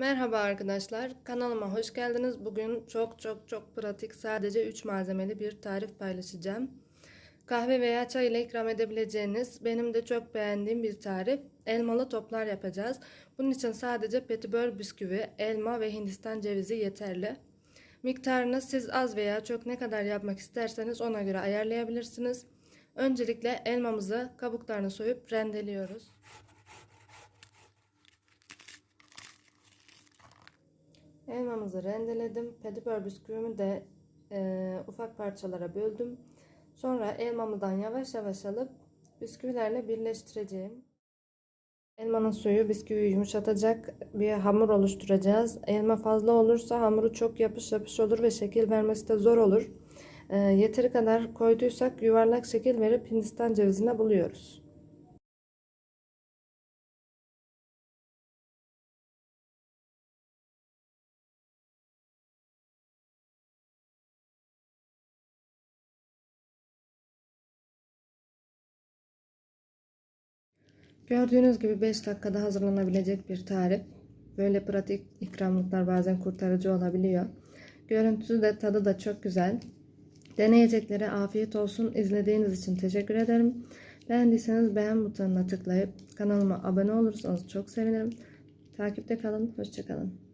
Merhaba arkadaşlar, kanalıma hoş geldiniz. Bugün çok çok çok pratik, sadece 3 malzemeli bir tarif paylaşacağım. Kahve veya çay ile ikram edebileceğiniz, benim de çok beğendiğim bir tarif. Elmalı toplar yapacağız. Bunun için sadece petibör bisküvi, elma ve hindistan cevizi yeterli. Miktarını siz az veya çok ne kadar yapmak isterseniz ona göre ayarlayabilirsiniz. Öncelikle elmamızı kabuklarını soyup rendeliyoruz. Elmamızı rendeledim. Petibör bisküvimi de e, ufak parçalara böldüm. Sonra elmamıdan yavaş yavaş alıp bisküvilerle birleştireceğim. Elmanın suyu bisküviyi yumuşatacak bir hamur oluşturacağız. Elma fazla olursa hamuru çok yapış yapış olur ve şekil vermesi de zor olur. E, yeteri kadar koyduysak yuvarlak şekil verip hindistan cevizine buluyoruz. Gördüğünüz gibi 5 dakikada hazırlanabilecek bir tarif. Böyle pratik ikramlıklar bazen kurtarıcı olabiliyor. Görüntüsü de tadı da çok güzel. Deneyeceklere afiyet olsun. İzlediğiniz için teşekkür ederim. Beğendiyseniz beğen butonuna tıklayıp kanalıma abone olursanız çok sevinirim. Takipte kalın. Hoşçakalın.